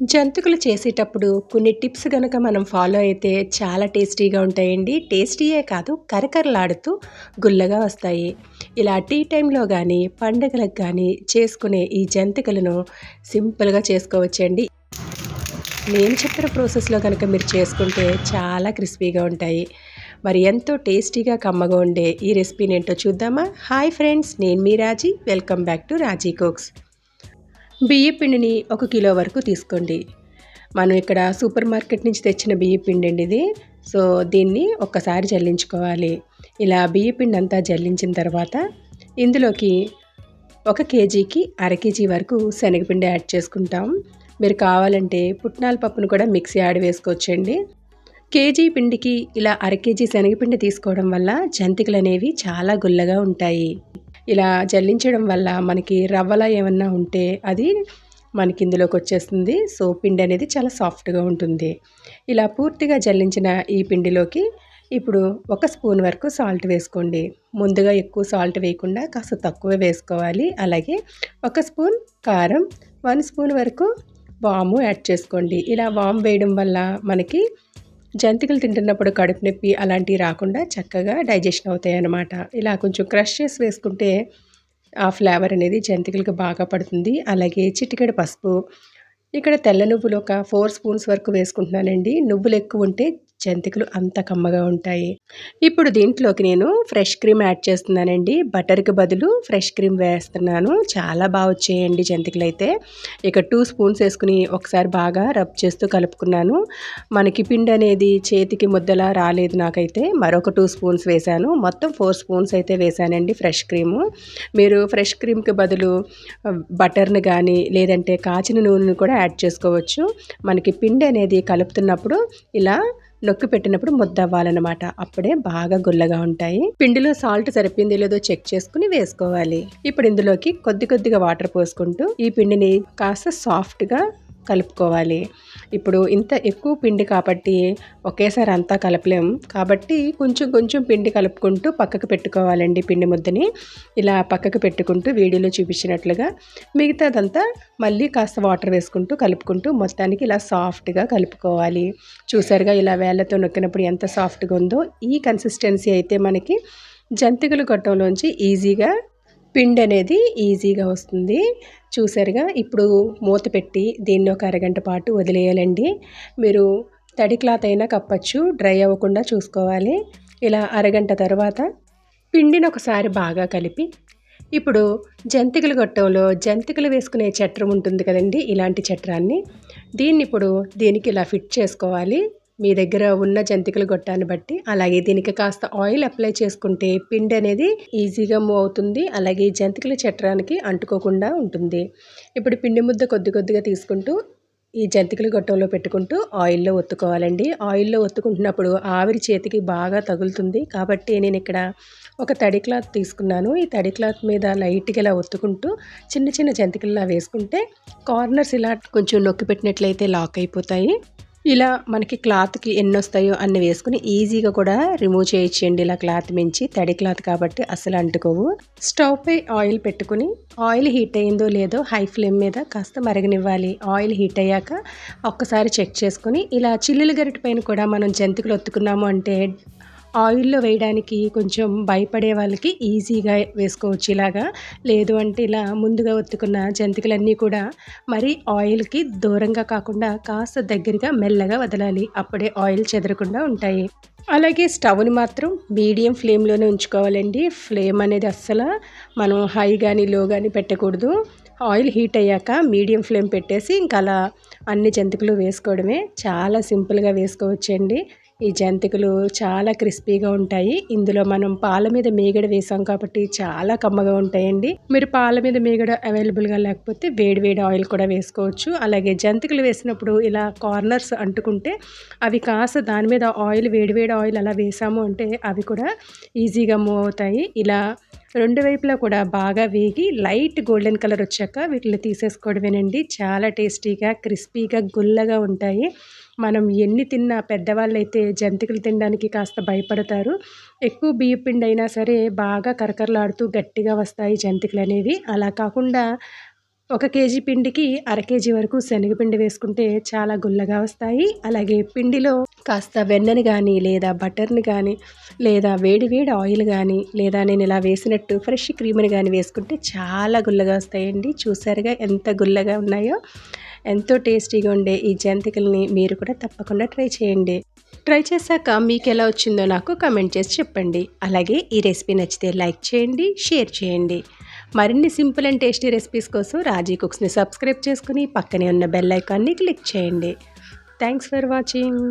జంతికలు చేసేటప్పుడు కొన్ని టిప్స్ గనక మనం ఫాలో అయితే చాలా టేస్టీగా ఉంటాయండి. టేస్టీయే కాదు కరకరలాడుతూ గుల్లగా వస్తాయి. ఇలా టీ టైంలో కానీ పండుగలకు కానీ చేసుకునే ఈ జంతికలను సింపుల్గా చేసుకోవచ్చండి. నేను చెప్పిన ప్రాసెస్లో కనుక మీరు చేసుకుంటే చాలా క్రిస్పీగా ఉంటాయి. మరి ఎంతో టేస్టీగా కమ్మగా ఉండే ఈ రెసిపీని ఏంటో చూద్దామా? హాయ్ ఫ్రెండ్స్ నేను మీ Raji. Welcome back to Raji cooks. బియ్య పిండిని ఒక కిలో వరకు తీసుకోండి. మనం ఇక్కడ సూపర్ మార్కెట్ నుంచి తెచ్చిన బియ్య పిండి అండి ఇది. సో దీన్ని ఒక్కసారి జల్లించుకోవాలి. ఇలా బియ్య పిండి అంతా జల్లించిన తర్వాత ఇందులోకి ఒక కేజీకి అర కేజీ వరకు శనగపిండి యాడ్ చేసుకుంటాం. మీరు కావాలంటే పుట్నాల పప్పును కూడా మిక్సీ యాడ్ వేసుకోవచ్చండి. కేజీ పిండికి ఇలా అర కేజీ శనగపిండి తీసుకోవడం వల్ల జంతికలు అనేవి చాలా గుల్లగా ఉంటాయి. ఇలా జల్లించడం వల్ల మనకి రవ్వలా ఏమన్నా ఉంటే అది మనకి ఇందులోకి వచ్చేస్తుంది. సో పిండి అనేది చాలా సాఫ్ట్గా ఉంటుంది. ఇలా పూర్తిగా జల్లించిన ఈ పిండిలోకి ఇప్పుడు ఒక స్పూన్ వరకు సాల్ట్ వేసుకోండి. ముందుగా ఎక్కువ సాల్ట్ వేయకుండా కాస్త తక్కువ వేసుకోవాలి. అలాగే ఒక స్పూన్ కారం వన్ స్పూన్ వరకు వాము యాడ్ చేసుకోండి. ఇలా వాము వేయడం వల్ల మనకి జంతికలు తింటున్నప్పుడు కడుపు నొప్పి అలాంటివి రాకుండా చక్కగా డైజెషన్ అవుతాయి అన్నమాట ఇలా కొంచెం క్రష్ చేసి వేసుకుంటే ఆ ఫ్లేవర్ అనేది జంతికలకు బాగా పడుతుంది. అలాగే చిటికెడు పసుపు. ఇక్కడ తెల్ల నువ్వులు ఒక ఫోర్ స్పూన్స్ వరకు వేసుకుంటున్నానండి. నువ్వులు ఎక్కువ ఉంటే జంతికలు అంత కమ్మగా ఉంటాయి. ఇప్పుడు దీంట్లోకి నేను ఫ్రెష్ క్రీమ్ యాడ్ చేస్తున్నానండి. బటర్కి బదులు ఫ్రెష్ క్రీమ్ వేస్తున్నాను. చాలా బాగా వచ్చేయండి జంతికలు అయితే ఇక టూ స్పూన్స్ వేసుకుని ఒకసారి బాగా రబ్ చేస్తూ కలుపుకున్నాను. మనకి పిండి అనేది చేతికి ముద్దలా రాలేదు నాకైతే. మరొక టూ స్పూన్స్ వేశాను. మొత్తం ఫోర్ స్పూన్స్ అయితే వేశానండి ఫ్రెష్ క్రీము. మీరు ఫ్రెష్ క్రీమ్కి బదులు బటర్ని కానీ లేదంటే కాచిన నూనెను కూడా యాడ్ చేసుకోవచ్చు. మనకి పిండి అనేది కలుపుతున్నప్పుడు ఇలా నొక్కి పెట్టినప్పుడు ముద్ద అవ్వాలన్నమాట అప్పుడే బాగా గుల్లగా ఉంటాయి. పిండిలో సాల్ట్ సరిపోయింది లేదో చెక్ చేసుకుని వేసుకోవాలి. ఇప్పుడు ఇందులోకి కొద్ది కొద్దిగా వాటర్ పోసుకుంటూ ఈ పిండిని కాస్త సాఫ్ట్గా కలుపుకోవాలి. ఇప్పుడు ఇంత ఎక్కువ పిండి కాబట్టి ఒకేసారి అంతా కలపలేం. కాబట్టి కొంచెం కొంచెం పిండి కలుపుకుంటూ పక్కకు పెట్టుకోవాలండి పిండి ముద్దని. ఇలా పక్కకు పెట్టుకుంటూ వీడియోలో చూపించినట్లుగా మిగతాదంతా మళ్ళీ కాస్త వాటర్ వేసుకుంటూ కలుపుకుంటూ మొత్తానికి ఇలా సాఫ్ట్గా కలుపుకోవాలి. చూసారుగా ఇలా వేళ్ళతో నొక్కినప్పుడు ఎంత సాఫ్ట్గా ఉందో. ఈ కన్సిస్టెన్సీ అయితే మనకి జంతికలు గొట్టంలోంచి ఈజీగా పిండి అనేది ఈజీగా వస్తుంది. చూసారుగా? ఇప్పుడు మూత పెట్టి దీన్ని ఒక అరగంట పాటు వదిలేయాలండి. మీరు తడి క్లాత్ అయినా కప్పచ్చు డ్రై అవ్వకుండా చూసుకోవాలి. ఇలా అరగంట తర్వాత పిండిని ఒకసారి బాగా కలిపి ఇప్పుడు జంతికలు గొట్టంలో జంతికలు వేసుకునే చట్రం ఉంటుంది కదండి? ఇలాంటి చట్రాన్ని. దీన్ని ఇప్పుడు దీనికి ఇలా ఫిట్ చేసుకోవాలి. మీ దగ్గర ఉన్న జంతికల గొట్టాన్ని బట్టి అలాగే దీనికి కాస్త ఆయిల్ అప్లై చేసుకుంటే పిండి అనేది ఈజీగా మూవ్ అవుతుంది అలాగే జంతికల చట్రానికి అంటుకోకుండా ఉంటుంది. ఇప్పుడు పిండి ముద్ద కొద్ది కొద్దిగా తీసుకుంటూ ఈ జంతికల గొట్టంలో పెట్టుకుంటూ ఆయిల్లో ఒత్తుకోవాలండి. ఆయిల్లో ఒత్తుకుంటున్నప్పుడు ఆవిరి చేతికి బాగా తగులుతుంది. కాబట్టి నేను ఇక్కడ ఒక తడి క్లాత్ తీసుకున్నాను. ఈ తడి క్లాత్ మీద లైట్గా ఇలా ఒత్తుకుంటూ చిన్న చిన్న జంతికల్లా వేసుకుంటే కార్నర్స్ ఇలా కొంచెం నొక్కి పెట్టినట్లయితే లాక్ అయిపోతాయి. ఇలా మనకి క్లాత్కి ఎన్ని వస్తాయో అన్ని వేసుకుని ఈజీగా కూడా రిమూవ్ చేయొచ్చండి ఇలా క్లాత్ మించి తడి క్లాత్ కాబట్టి అసలు అంటుకోవు. స్టవ్ పై ఆయిల్ పెట్టుకుని ఆయిల్ హీట్ అయిందో లేదో హై ఫ్లేమ్ మీద కాస్త మరగనివ్వాలి. ఆయిల్ హీట్ అయ్యాక ఒక్కసారి చెక్ చేసుకుని ఇలా చిల్లుల గరిట పైన కూడా మనం జంతికలు ఒత్తుకున్నాము అంటే ఆయిల్లో వేయడానికి కొంచెం భయపడే వాళ్ళకి ఈజీగా వేసుకోవచ్చు ఇలాగా. లేదు అంటే ఇలా ముందుగా ఒత్తుకున్న జంతికలన్నీ కూడా మరి ఆయిల్కి దూరంగా కాకుండా కాస్త దగ్గరగా మెల్లగా వదలాలి. అప్పుడే ఆయిల్ చెదరకుండా ఉంటాయి. అలాగే స్టవ్ని మాత్రం మీడియం ఫ్లేమ్లోనే ఉంచుకోవాలండి. ఫ్లేమ్ అనేది అస్సలు మనం హై కానీ లో కానీ పెట్టకూడదు. ఆయిల్ హీట్ అయ్యాక మీడియం ఫ్లేమ్ పెట్టేసి ఇంకా అలా అన్ని జంతికలు వేసుకోవడమే. చాలా సింపుల్గా వేసుకోవచ్చండి. ఈ జంతికలు చాలా క్రిస్పీగా ఉంటాయి. ఇందులో మనం పాల మీద మేగడ వేసాం కాబట్టి చాలా కమ్మగా ఉంటాయండి. మీరు పాల మీద మేగడ అవైలబుల్గా లేకపోతే వేడి వేడి ఆయిల్ కూడా వేసుకోవచ్చు. అలాగే జంతికలు వేసినప్పుడు ఇలా కార్నర్స్ అంటుకుంటే అవి కాస్త దాని మీద ఆయిల్ వేడి వేడి ఆయిల్ అలా వేసాము అంటే అవి కూడా ఈజీగా మూవ్ అవుతాయి. ఇలా రెండు వైపులా కూడా బాగా వేగి లైట్ గోల్డెన్ కలర్ వచ్చాక వీటిని తీసేసుకోవడమేనండి. చాలా టేస్టీగా క్రిస్పీగా గుల్లగా ఉంటాయి. మనం ఎన్ని తిన్నా పెద్దవాళ్ళు అయితే జంతికలు తినడానికి కాస్త భయపడతారు. ఎక్కువ బియ్య పిండి అయినా సరే బాగా కరకరలాడుతూ గట్టిగా వస్తాయి జంతికలు అనేవి అలా కాకుండా ఒక కేజీ పిండికి అర కేజీ వరకు శనగపిండి వేసుకుంటే చాలా గుల్లగా వస్తాయి. అలాగే పిండిలో కాస్త వెన్నని కానీ లేదా బటర్ని కానీ లేదా వేడి వేడి ఆయిల్ కానీ లేదా నేను ఇలా వేసినట్టు ఫ్రెష్ క్రీమ్ని కానీ వేసుకుంటే చాలా గుల్లగా వస్తాయండి. చూసారుగా ఎంత గుల్లగా ఉన్నాయో? ఎంతో టేస్టీగా ఉండే ఈ జంతికల్ని మీరు కూడా తప్పకుండా ట్రై చేయండి. ట్రై చేశాక మీకు ఎలా వచ్చిందో నాకు కమెంట్ చేసి చెప్పండి. అలాగే ఈ రెసిపీ నచ్చితే లైక్ చేయండి షేర్ చేయండి. మరిన్ని సింపుల్ అండ్ టేస్టీ రెసిపీస్ కోసం రాజీ కుక్స్ని సబ్స్క్రైబ్ చేసుకుని పక్కనే ఉన్న బెల్ ఐకాన్ని క్లిక్ చేయండి. Thanks for watching.